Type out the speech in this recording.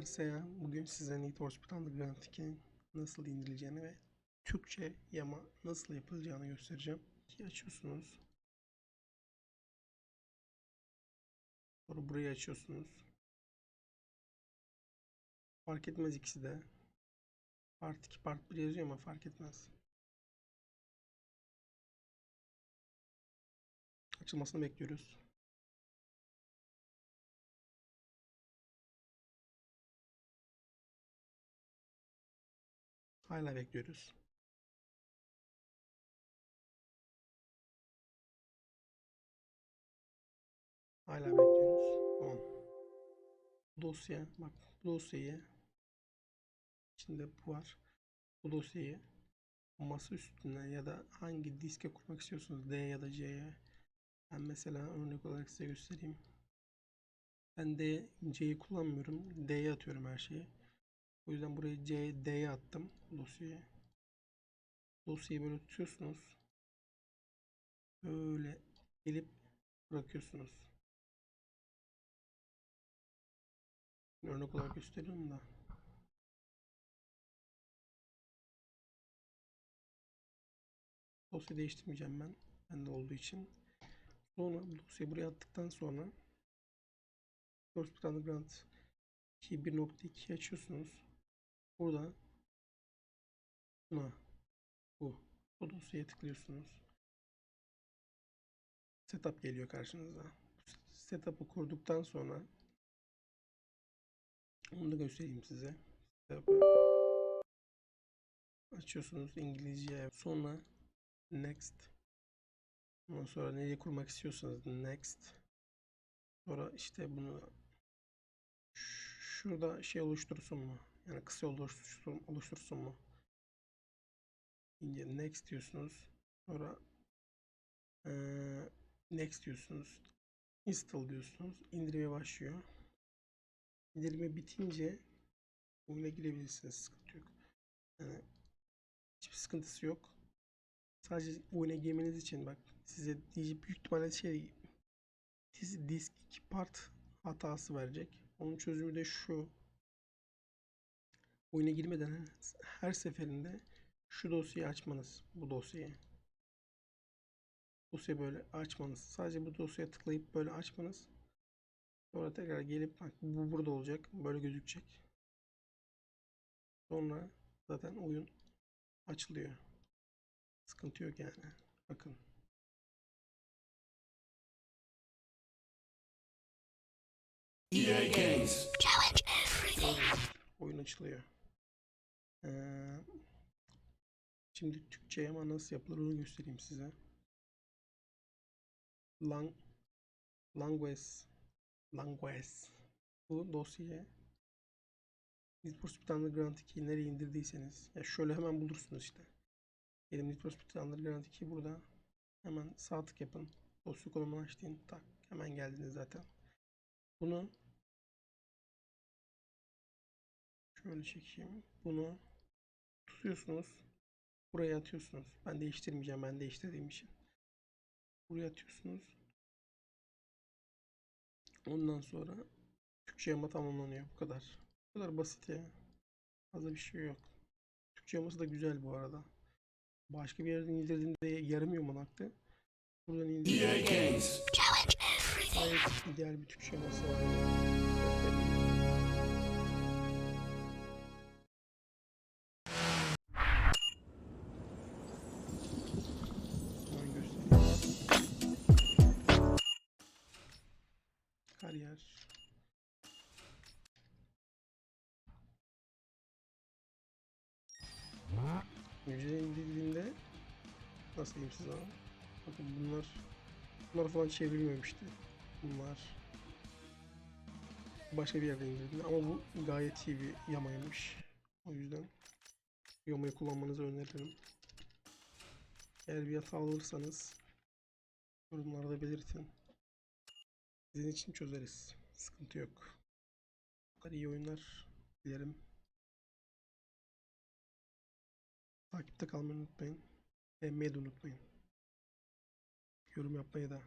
Sersea. Bugün size Need for Speed Underground 2'nin nasıl indirileceğini ve Türkçe yama nasıl yapılacağını göstereceğim. İki açıyorsunuz. Sonra burayı açıyorsunuz. Fark etmez ikisi de. Part 2, Part 1 yazıyor ama fark etmez. Açılmasını bekliyoruz. Hala bekliyoruz. Hala bekliyoruz. Tamam. Dosya, bak bu dosyayı içinde bu var. Bu dosyayı masa üstüne ya da hangi diske kurmak istiyorsunuz D ya da C'ye. Ben mesela örnek olarak size göstereyim. Ben D, C'yi kullanmıyorum. D'ye atıyorum her şeyi. O yüzden buraya C, D'ye attım dosyayı. Dosyayı böyle tutuyorsunuz. Böyle gelip bırakıyorsunuz. Örnek olarak gösteriyorum da. Dosya değiştirmeyeceğim ben. Bende olduğu için. Sonra dosyayı buraya attıktan sonra Plan Grant 1.2 açıyorsunuz. Burada buna bu bu dosyaya tıklıyorsunuz. Setup geliyor karşınıza. Setup'ı kurduktan sonra onu da göstereyim size. Setup'ı açıyorsunuz İngilizce. Sonra next. Ondan sonra nereye kurmak istiyorsanız next. Sonra işte bunu şurada şey oluştursun mu? Yani kısa yol oluştursun, oluştursun mu? İnce next diyorsunuz. Sonra eee, next diyorsunuz. Install diyorsunuz. İndirime başlıyor. İndirime bitince oyuna girebilirsiniz. Sıkıntı yok. Yani hiçbir sıkıntısı yok. Sadece oyuna girmeniz için bak size büyük ihtimalle şey disk 2 part hatası verecek. Onun çözümü de şu. Oyuna girmeden her seferinde şu dosyayı açmanız. Bu dosyayı. Dosyayı böyle açmanız. Sadece bu dosyaya tıklayıp böyle açmanız. Sonra tekrar gelip bak bu burada olacak. Böyle gözükecek. Sonra zaten oyun açılıyor. Sıkıntı yok yani. Bakın. EA Games. oyun açılıyor. Ee, şimdi Türkçe ama nasıl yapılır onu göstereyim size. Lang Langues Langues bu dosyayı Need for Speed Underground 2'yi nereye indirdiyseniz ya şöyle hemen bulursunuz işte. Elim Need for Speed Underground 2 burada. Hemen sağ tık yapın. Dosya konumunu açtın. Tak. Hemen geldiniz zaten. Bunu Şöyle çekeyim. Bunu tutuyorsunuz. Buraya atıyorsunuz. Ben değiştirmeyeceğim. Ben değiştirdiğim için. Buraya atıyorsunuz. Ondan sonra Türkçe yama tamamlanıyor. Bu kadar. Bu kadar basit ya. Fazla bir şey yok. Türkçe yaması da güzel bu arada. Başka bir yerden indirdiğinde yarım yumalaktı. Buradan indirdiğinde Games. gayet ideal bir Türkçe yaması var. Kariyer. Mücadele indirdiğinde nasıl diyeyim size ama? Bakın bunlar bunlar falan çevrilmemişti. Bunlar başka bir yerde indirdim ama bu gayet iyi bir yamaymış. O yüzden yamayı kullanmanızı öneririm. Eğer bir hata alırsanız yorumlarda belirtin. Sizin için çözeriz. Sıkıntı yok. Bu kadar iyi oyunlar dilerim. Takipte kalmayı unutmayın. Beğenmeyi de unutmayın. Yorum yapmayı da